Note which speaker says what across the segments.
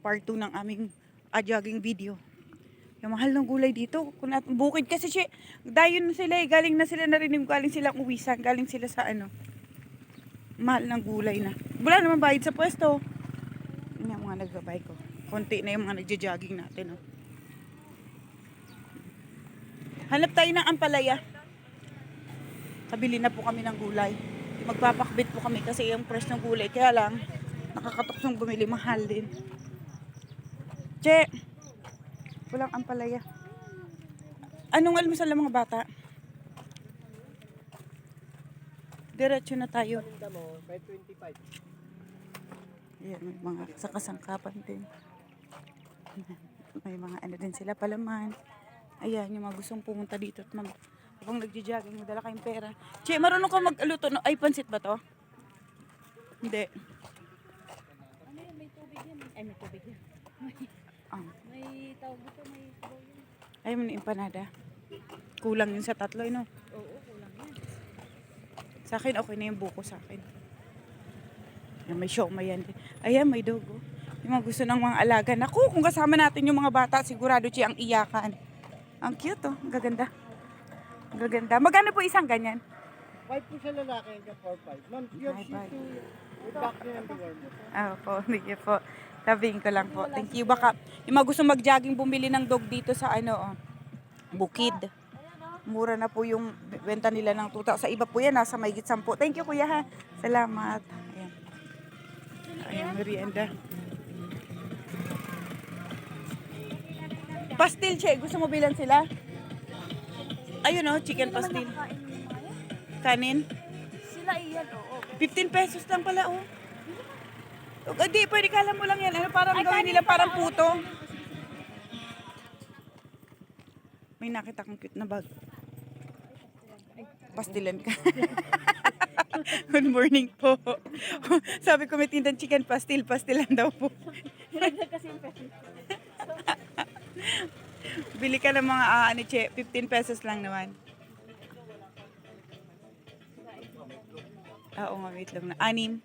Speaker 1: part 2 ng aming ah, jogging video. Yung mahal ng gulay dito. Kung at bukid kasi siya, dayon na sila eh. Galing na sila narinig, galing silang uwisan, galing sila sa ano. Mahal ng gulay na. Wala naman bayad sa pwesto. Yun yung mga nagbabay ko. Konti na yung mga nagja-jogging natin. Oh. Hanap tayo ng ampalaya. Kabili na po kami ng gulay. Magpapakbit po kami kasi yung price ng gulay. Kaya lang, nakakatokso bumili. Mahal din. Che! Walang ampalaya. Anong almusal ng mga bata? Diretso na tayo.
Speaker 2: Tinda mo, 525.
Speaker 1: Ayan, may mga sa kasangkapan din. May mga ano din sila, palaman. Ayan, yung mga gustong pumunta dito at mag habang nagja-jogging, madala kayong pera. Che, marunong ka mag-luto. No? Ay, pansit ba to? Hindi.
Speaker 3: Ano yun, may tubig yan. Ay, may tubig yan. May tawag dito, may sabaw yun.
Speaker 1: Ay, may empanada. Kulang yun sa tatlo, eh, no?
Speaker 3: Oo, kulang yan.
Speaker 1: Sa akin, okay na yung buko sa akin. Ayan, may show, may yan din. Ayan, may dogo. Yung mga gusto ng mga alaga. Naku, kung kasama natin yung mga bata, sigurado siya ang iyakan. Ang cute, oh. Ang gaganda. Ang gaganda. Magkano po isang ganyan?
Speaker 2: 5 po sa lalaki hanggang 4-5. Ma'am,
Speaker 1: Bye,
Speaker 2: shih
Speaker 1: bye.
Speaker 2: tzu, with vaccine and deworm.
Speaker 1: Ah, po. Thank you po. Sabihin ko lang po. Thank you. Baka yung mga gusto mag-jogging bumili ng dog dito sa ano, oh, Bukid. Mura na po yung benta nila ng tuta. Sa iba po yan, nasa may 10. Thank you, kuya ha. Salamat. Ayan. Ayan, merienda. Pastil, che. Gusto mo bilan sila? Ayun oh, chicken pastil. Kanin.
Speaker 3: Sila iyan, oo.
Speaker 1: 15 pesos lang pala, oh. Hindi, pwede kala mo lang yan. Ano, parang
Speaker 3: Ay,
Speaker 1: gawin nila parang puto. May nakita kong cute na bag. Pastilan ka. Good morning po. Sabi ko may tindang chicken pastil, pastilan daw po. Bili ka ng mga ah, ano, che, 15 pesos lang naman. Ah, Oo nga, wait lang na. Anim.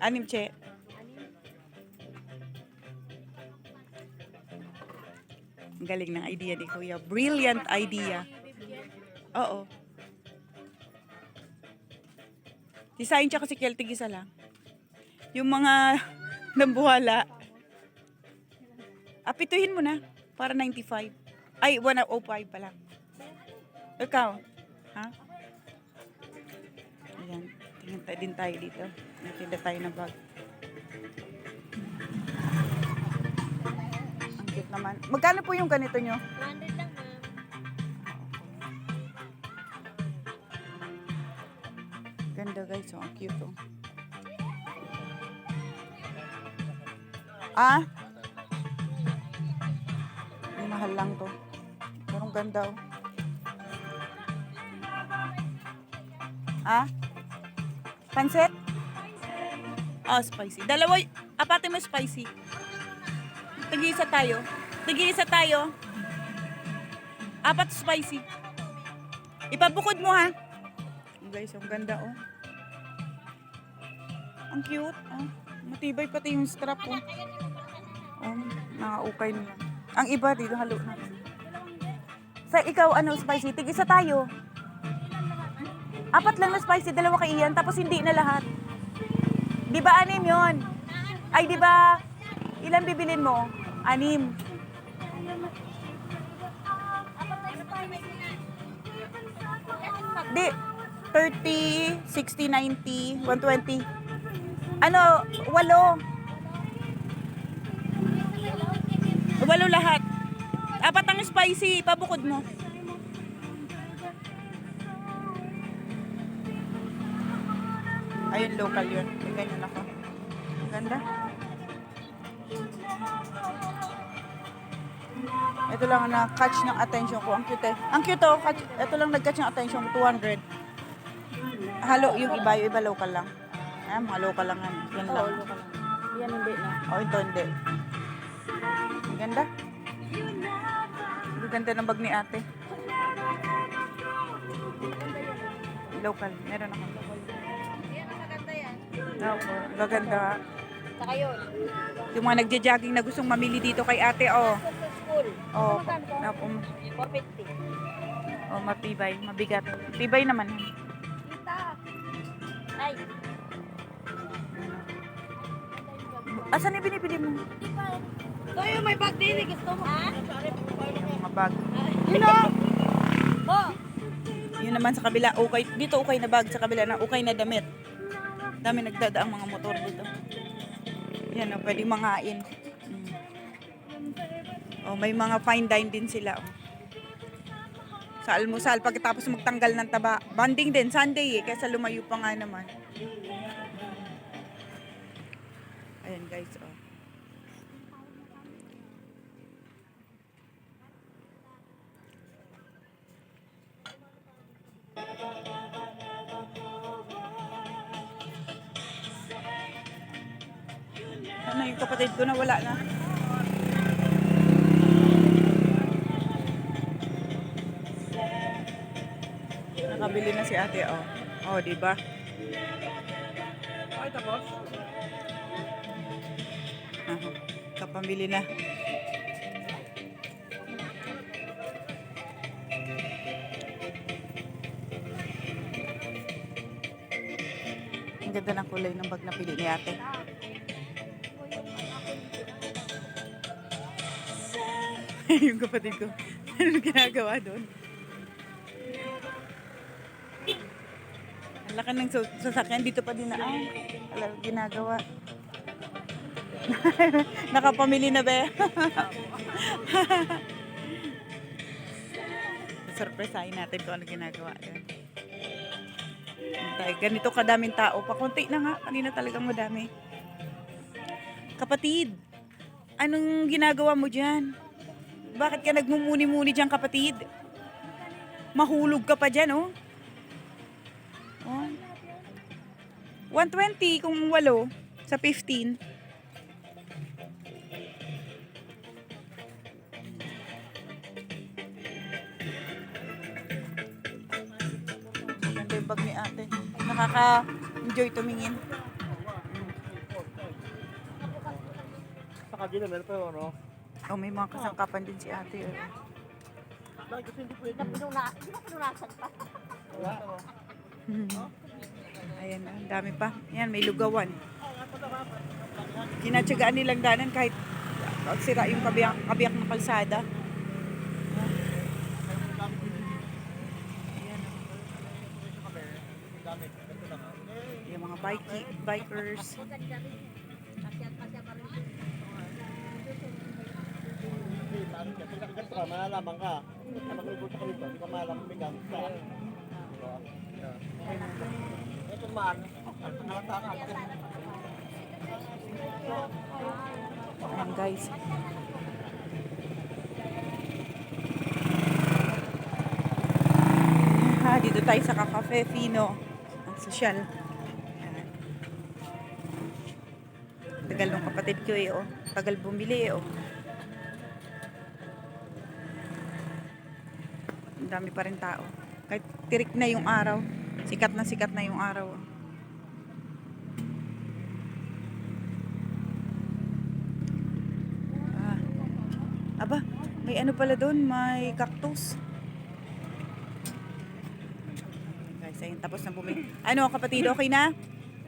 Speaker 1: Anim, che. Ang galing ng idea ni Kuya. Brilliant idea. Oo. Si Sain tsaka si Keltig isa lang. Yung mga nambuhala. Apituhin mo na. Para 95. Ay, 105 pa lang. Ikaw? Ha? Ayan. Tingin tayo din tayo dito. Natinda tayo ng bag. Ang cute naman. Magkano po yung ganito nyo?
Speaker 3: 200 lang, ma'am.
Speaker 1: Ganda guys, oh. Ang cute oh. Ah? Mahal lang to. Pero ganda oh. Ah? Pansit? Oh, spicy. Dalawa, apate mo spicy. Tigi-isa tayo. Tigi-isa tayo. Apat spicy. Ipabukod mo ha. Guys, ang ganda oh. Ang cute. Oh. Matibay pati yung strap oh. Oh, nakaukay nila. Ang iba dito halo na. Sa ikaw ano spicy, tig isa tayo. Apat lang na spicy, dalawa kay Ian, tapos hindi na lahat. Di ba anim yon? Ay, di ba ilan bibilin mo? Anim. Di, 30, 60, 90, 120. Ano, walo. Walo lahat. Apat ang spicy, pabukod mo. Ayun, local yun. Ganyan ako. Ganda. Ito lang ang na-catch ng attention ko. Ang cute eh. Ang cute oh. Catch, ito lang nag-catch ng attention ko. 200. Halo, yung iba, yung iba local lang. Ah, mga local lang yan. Yan lang.
Speaker 3: Yan hindi na.
Speaker 1: Oh, ito hindi. Ang ganda. Ang ganda ng bag ni ate. Local. Meron ako.
Speaker 3: Yan.
Speaker 1: Opo. Gaganda.
Speaker 3: Saka yun.
Speaker 1: Yung mga nagja-jogging na gustong mamili dito kay ate, oh.
Speaker 3: School.
Speaker 1: Oh, naku,
Speaker 3: 450.
Speaker 1: oh, matibay, mabigat. Tibay naman.
Speaker 3: Kita. Ay.
Speaker 1: Asan yung binibili mo?
Speaker 3: Ito yung may bag din. eh. Gusto mo? Ha?
Speaker 1: Yung mga bag.
Speaker 3: Yun o. Oh.
Speaker 1: Yun naman sa kabila, okay. Dito okay na bag, sa kabila na okay na damit. Dami nagdadaang mga motor dito. Yan o, pwedeng mangain. Mm. Oh, may mga fine dine din sila. Oh. Sa almusal, pagkatapos magtanggal ng taba. Banding din, Sunday eh, kaysa lumayo pa nga naman. Ayan guys, oh. Kapatid ko na wala na? Nakabili na si ate, oh. Oh, di ba?
Speaker 2: Okay, tapos?
Speaker 1: Aha. Kapamili na. Ang ganda ng kulay ng bag na pili ni ate. yung kapatid ko. Ano ginagawa doon? Ang laki ng sa- sasakyan. Dito pa din na. Ay, alam, ginagawa. Nakapamili na ba? Surpresahin natin kung ano ginagawa. Tayo, ganito kadaming tao. Pakunti na nga. Kanina talagang madami. Kapatid, anong ginagawa mo dyan? Bakit ka nagmumuni-muni dyan, kapatid? Mahulog ka pa dyan, oh. oh. 120 kung walo sa 15. Maganda yung bag ni ate. Nakaka-enjoy tumingin.
Speaker 2: Sa kabila, meron pa yung ano.
Speaker 1: Oh, may mga kasangkapan din si ate. Oh.
Speaker 2: Bakit hindi pwede?
Speaker 3: Pinuna, di ba pinunasan pa?
Speaker 2: Wala.
Speaker 1: Ayan, ang dami pa. Yan, may lugawan. Kinatsagaan nilang danan kahit sira yung kabiyak, kabiyak ng kalsada. Ayan, yung mga bike, bikers.
Speaker 2: Paano siya? Pag ganito ka, malalaman ka. May bulsa ka dito, hindi ka malalaman may gamit ka. Diba? Ito man.
Speaker 1: Ayan guys. Ha, dito tayo sa Cafe Fino. Ang. Ayan. Tagal ng kapatid ko eh, oh. Tagal bumili eh, oh. Ang dami pa rin tao. Kahit tirik na yung araw. Sikat na sikat na yung araw. Ah. Aba, may ano pala doon, may cactus. Guys, ayun, tapos na bumili. Ano, kapatid, okay na?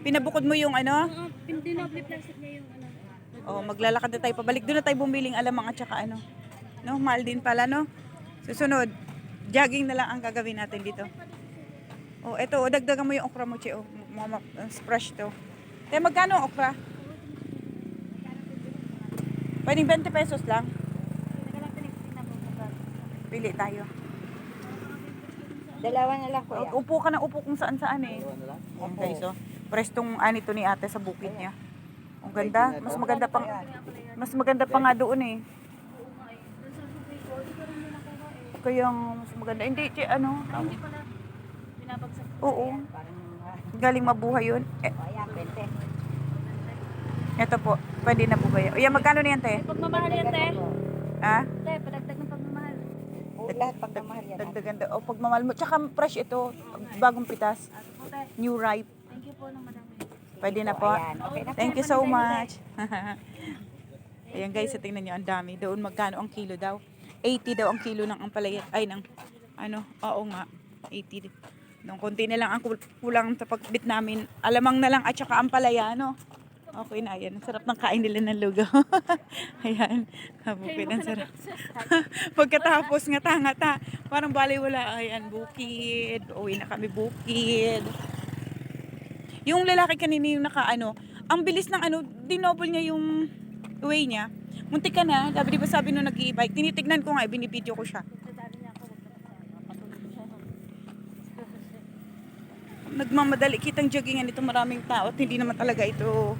Speaker 1: Pinabukod mo yung ano?
Speaker 3: Oo, dinoble plastic niya yung ano.
Speaker 1: Oh, maglalakad na tayo pabalik. Doon na tayo bumiling alamang at saka ano. No, mahal din pala, no? Susunod, jogging na lang ang gagawin natin dito. Oh, eto, oh, dagdagan mo yung okra mo, Che. Oh, uh, fresh to. Kaya magkano ang okra? Pwedeng 20 pesos lang. Pili tayo.
Speaker 3: Dalawa na lang, kuya.
Speaker 1: Upo ka na upo kung saan saan eh.
Speaker 2: Iwan na lang.
Speaker 1: Guys, oh. Prestong anito ni ate sa bukid niya. Ang ganda. Mas maganda pang mas maganda pa nga doon eh. Kaya mas maganda. Hindi, che, ano?
Speaker 3: Hindi pala. Binabagsak.
Speaker 1: Oo. Galing mabuhay yun. Eh,
Speaker 3: Ayan, 20.
Speaker 1: ito po. Pwede na po ba yun? Yan, magkano na yan, te?
Speaker 3: Pagmamahal yan, te.
Speaker 1: Ha?
Speaker 3: Te, padagdag ng pagmamahal.
Speaker 4: lahat pagmamahal yan.
Speaker 1: Dagdagan daw. O, pagmamahal mo. Tsaka fresh ito. Bagong pitas.
Speaker 3: Te.
Speaker 1: New ripe.
Speaker 3: Thank you po ng madami.
Speaker 1: Pwede na po.
Speaker 4: Ayan.
Speaker 1: Thank you so much. Ayan guys, so tingnan nyo, ang dami. Doon magkano ang kilo daw? 80 daw ang kilo ng ampalaya. Ay, ng, ano, oo nga, 80. Nung konti na lang ang kul- kulang sa pagbit namin. Alamang na lang at saka ampalaya, no? Okay na, ayan. Sarap ng kain nila ng lugaw. ayan. Bukid, ang sarap. Pagkatapos ngata-ngata, parang bali wala. Ayan, bukid. Uwi na kami bukid. Yung lalaki kanina yung naka ano, ang bilis ng ano, dinoble niya yung way niya. Muntik ka na, sabi di sabi nung nag-i-bike, tinitignan ko nga, binibideo ko siya. Nagmamadali kitang joggingan ito maraming tao at hindi naman talaga ito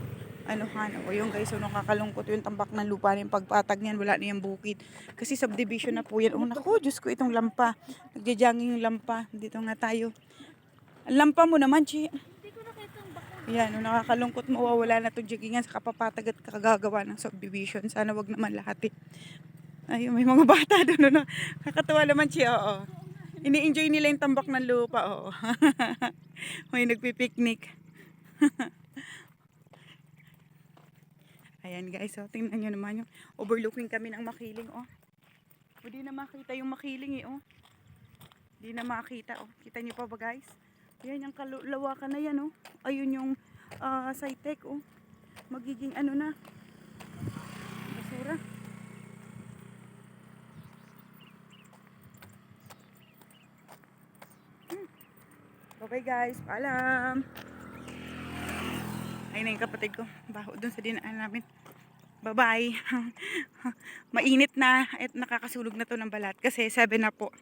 Speaker 1: ano han o yung guys so nakakalungkot yung tambak ng lupa yung pagpatag niyan wala na yung bukid. Kasi subdivision na po yan. Oh naku Diyos ko itong lampa. Nagja-jogging yung lampa. Dito nga tayo. Lampa mo naman chi
Speaker 3: Hindi ko nakita ang bako.
Speaker 1: Yan, no, nakakalungkot mawawala na itong jiggingan sa kapapatag at kagagawa ng subdivision. Sana wag naman lahat eh. Ay, may mga bata doon. No? Kakatawa naman siya, oo. Ini-enjoy nila yung tambak ng lupa, oo. may nagpipiknik. Ayan guys, so tingnan nyo naman yung overlooking kami ng makiling, oh. Hindi na makita yung makiling eh, oh. Hindi na makita, oh. Kita nyo pa ba guys? Yan, yung kalulawakan na yan, oh. Ayun yung uh, Cytec, oh. Magiging ano na. Basura. Hmm. Bye-bye guys. Paalam. Ayun na yung kapatid ko. Baho dun sa dinaan namin. Bye-bye. Mainit na at nakakasulog na to ng balat kasi 7 na po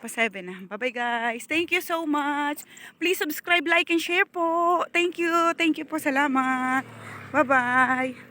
Speaker 1: pa 7 na. Bye-bye guys. Thank you so much. Please subscribe, like, and share po. Thank you. Thank you po. Salamat. Bye-bye.